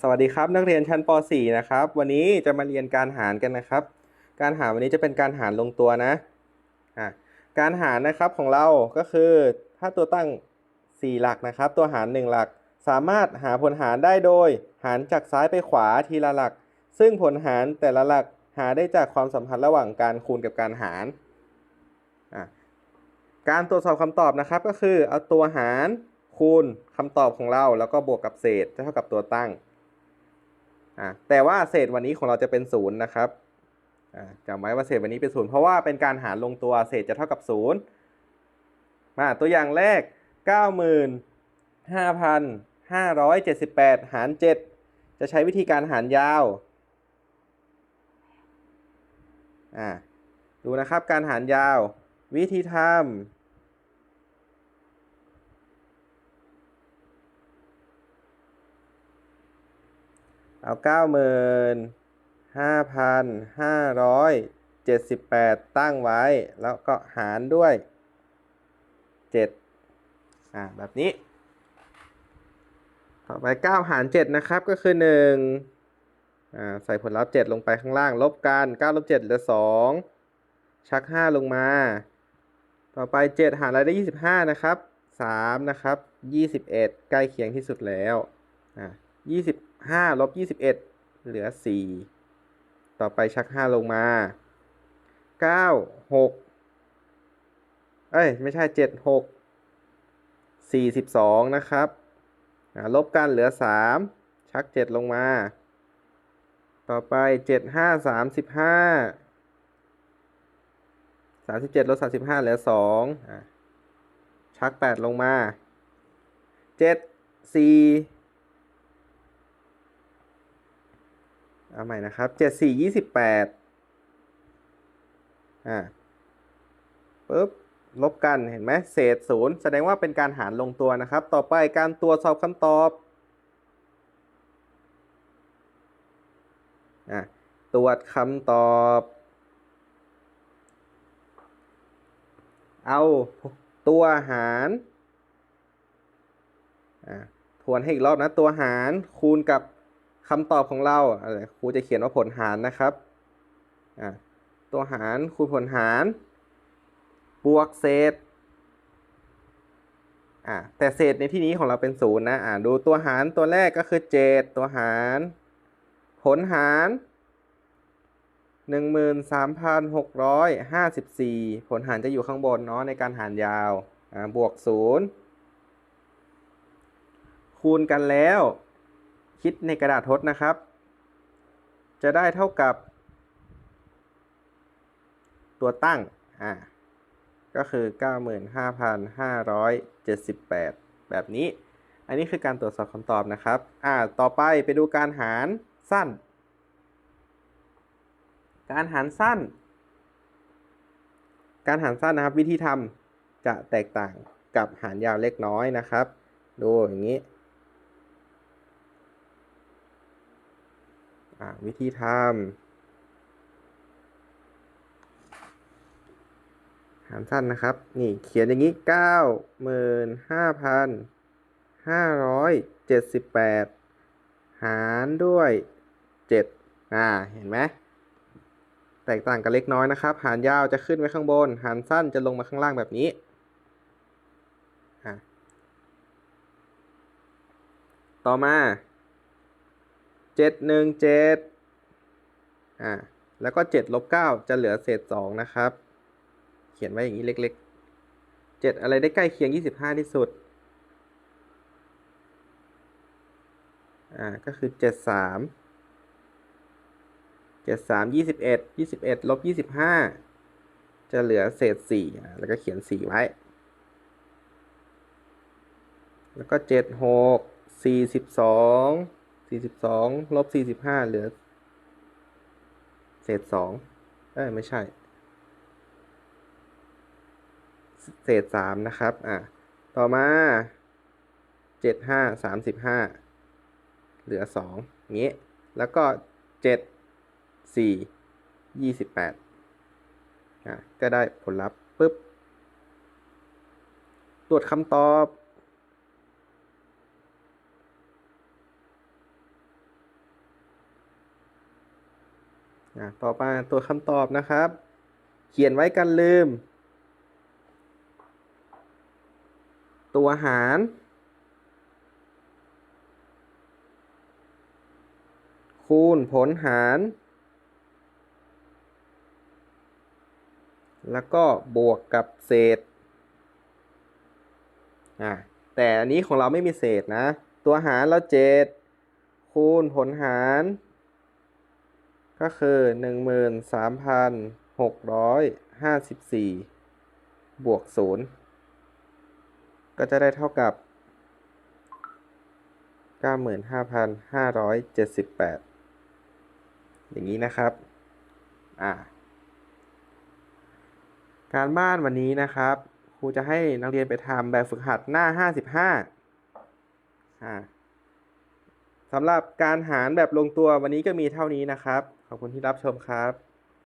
สวัสดีครับนักเรียนชั้นป .4 นะครับ วันนี้จะมาเรียนการหารกันนะครับ การหารวันนี้จะเป็นการหารลงตัวนะอ่าการหารนะครับของเราก็คือถ้าตัวตั้ง 4 หลักนะครับ ตัวหาร 1 หลัก สามารถหาผลหารได้โดย หารจากซ้ายไปขวาทีละหลัก ซึ่งผลหารแต่ละหลักหาได้จากความสัมพันธ์ระหว่างการคูณกับการหารการตรวจสอบคำตอบนะครับก็คือเอาตัวหารคูณคำตอบของเราแล้วก็บวกกับเศษจะเท่ากับตัวตั้ง อ่าแต่ว่าเศษวันนี้ของเราจะเป็นศูนย์นะครับอ่าจำไว้ว่าเศษวันนี้เป็นศูนย์เพราะว่าเป็นการหารลงตัวเศษจะเท่ากับศูนย์มาตัวอย่างแรก 95,578 หาร 7 จะใช้วิธีการหารยาวอ่าดูนะครับการหารยาว วิธีทำ เอาเก้าหมื่นห้าพันห้าร้อยเจ็ดสิบแปดตั้งไว้ แล้วก็หารด้วยเจ็ดอ่าแบบนี้ ต่อไปเก้าหารเจ็ดนะครับก็คือหนึ่งอ่าใส่ผลลัพธ์เจ็ดลงไปข้างล่าง ลบกันเก้าลบเจ็ดเหลือสองชักห้าลงมา ต่อไปเจ็ดหารอะไรได้ยี่สิบห้านะครับสามนะครับยี่สิบเอ็ดใกล้เคียงที่สุดแล้วอ่ายี่สิบ 5ลบ21 เหลือ 4 ต่อไปชัก 5 ลงมา 9 6 เอ้ย ไม่ใช่ 7 6 42 นะครับ ลบกันเหลือ 3 ชัก 7 ลงมา ต่อไป 7 5 35 37ลด35เหลือ2ชัก 8 ลงมา 7 4 เอาใหม่นะครับเจ็ดสี่ยี่สิบแปดอ่าปุ๊บลบกันเห็นไหมเศษศูนย์แสดงว่าเป็นการหารลงตัวนะครับ ต่อไปการตรวจสอบคำตอบอะตรวจคำตอบ เอาตัวหารอะทวนให้อีกรอบนะ ตัวหารคูณกับ คำตอบของเราอะไรครูจะเขียนว่าผลหารนะครับตัวหารคูณผลหาร บวกเศษอ่าแต่เศษในที่นี้ของเราเป็นศูนย์นะอ่าดูตัวหารตัวแรกก็คือเจ็ดตัวหาร ผลหารหนึ่งหมื่นสามพันหกร้อยห้าสิบสี่ผลหารจะอยู่ข้างบนเนาะในการหารยาวอ่าบวกศูนย์คูณกันแล้ว คิดในกระดาษทดนะครับ จะได้เท่ากับ ตัวตั้งอ่าก็คือ 95,578 แบบนี้ อันนี้คือการตรวจสอบคำตอบนะครับ อ่า ต่อไปไปดูการหารสั้น การหารสั้น การหารสั้นนะครับ วิธีทำจะแตกต่างกับหารยาวเล็กน้อยนะครับ ดูอย่างนี้ วิธีทำหารสั้นนะครับ นี่เขียนอย่างนี้เก้าหมื่นห้าพันห้าร้อยเจ็ดสิบแปดหารด้วยเจ็ดอ่า เห็นไหมแตกต่างกันเล็กน้อยนะครับ หารยาวจะขึ้นไว้ข้างบน หารสั้นจะลงมาข้างล่างแบบนี้ต่อมา เจ็ดหนึ่งเจ็ดอ่าแล้วก็เจ็ดลบเก้าจะเหลือเศษสองนะครับ เขียนไว้อย่างนี้เล็กๆเจ็ดอะไรได้ใกล้เคียงยี่สิบห้าที่สุดอ่าก็คือเจ็ดสามเจ็ดสามยี่สิบเอ็ดยี่สิบเอ็ดลบยี่สิบห้าจะเหลือเศษสี่อ่าแล้วก็เขียนสี่ไว้ แล้วก็เจ็ดหก สี่สิบสองลบสี่สิบห้าเหลือ เศษสองเอ้ยไม่ใช่ เศษสามนะครับ อะ ต่อมาเจ็ดห้าสามสิบห้าเหลือสองงี้แล้วก็เจ็ดสี่ยี่สิบแปดอะ ก็ได้ผลลัพธ์ปุ๊บ ตรวจคำตอบ อะต่อมาตัวคำตอบนะครับ เขียนไว้กันลืม ตัวหาร คูณผลหาร แล้วก็บวกกับเศษอะแต่อันนี้ของเราไม่มีเศษนะ ตัวหารเราเจ็ดคูณผลหาร ก็คือหนึ่งหมื่นสามพันหกร้อยห้าสิบสี่บวกศูนย์ก็จะได้เท่ากับเก้าหมื่นห้าพันห้าร้อยเจ็ดสิบแปดอย่างนี้นะครับ อ่า การบ้านวันนี้นะครับ ครูจะให้นักเรียนไปทำแบบฝึกหัดหน้า 55 อ่าสำหรับการหารแบบลงตัววันนี้ก็มีเท่านี้นะครับ ขอบคุณที่รับชมครับ